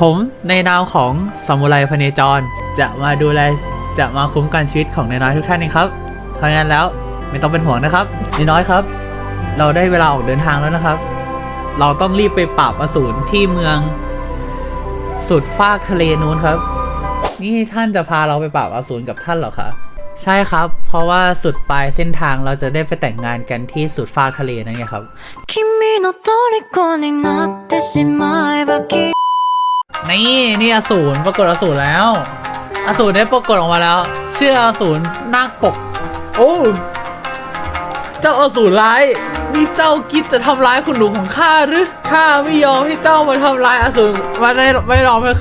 ผมในนามของซามูไรพเนจร จะมาดูแลจะมาคุ้มกันชีวิตของนายน้อยทุกท่านเองครับเพราะงั้นแล้วไม่ต้องเป็นห่วงนะครับนายน้อยครับ เราได้เวลาออกเดินทางแล้วนะครับ เราต้องรีบไปปราบอสูรที่เมือง สุดฟากทะเลนู้นครับ นี่ท่านจะพาเราไปปราบอสูรกับท่านเหรอคะใช่ครับ เพราะว่าสุดปลายเส้นทางเราจะได้ไปแต่งงานกันที่สุดฟากทะเลนั่นไงครับ นี่นี่อสูรปรากฏอสูรแล้ว อสูรได้ปรากฏออกมาแล้ว เชื่ออสูรนาคปก โอ้เจ้าอสูรร้ายนี่เจ้าคิดจะทำร้ายคุณหนูของข้าหรือข้าไม่ยอมให้เจ้ามาทำร้ายอสูรมาได้ไม่ยอมให้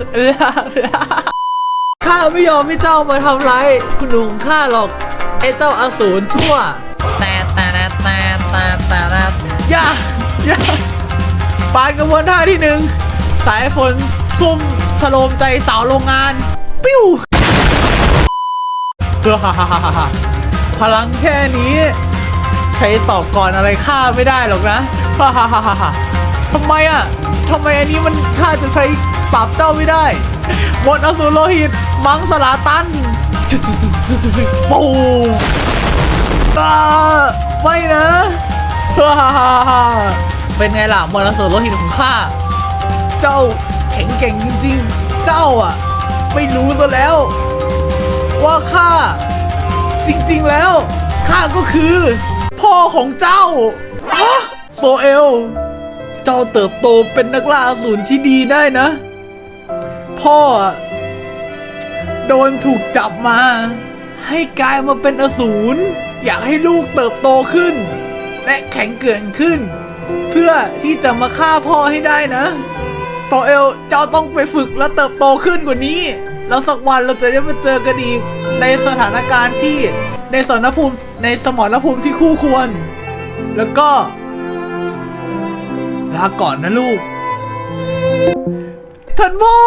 ข้าไม่ยอมให้เจ้ามาทำร้ายคุณหนูของข้าหรอกไอ้เจ้าอสูรชั่วแต่แต่แต่แต่แต่แต่แต่อย่าอย่าปานกระบวนท่าที่หนึ่งสายฝน ซุ่มฉโลมใจสาวโรงงาน ปิ้วพลังแค่นี้ ใช้ตอบก่อนอะไรข้าไม่ได้หรอกนะทำไมอะทำไมอันนี้มันข้าจะใช้ปราบเจ้าไม่ได้หมดอสูรโลหิต มังสลาตันปูอ่าไม่นะ เป็นไงล่ะมรสุมโลหิตของข้า เจ้า แข็งเก่งจริงๆ เจ้าอะ ไม่รู้ซะแล้ว ว่าข้าจริงๆแล้วข้าก็คือ พ่อของเจ้าฮะโซเอล เจ้าเติบโตเป็นนักล่าอสูรที่ดีได้นะ พ่ออะโดนถูกจับมา ให้กลายมาเป็นอสูรอยากให้ลูกเติบโตขึ้น และแข็งเกินขึ้น เพื่อที่จะมาฆ่าพ่อให้ได้นะ ตเอลเจ้าต้องไปฝึกและเติบโตขึ้นกว่านี้ แล้วสักวันเราจะได้มาเจอกันอีกในสถานการณ์ที่ในสมรภูมิในสมรภูมิที่คู่ควร แล้วก็ลาก่อนนะลูกท่านพ่อ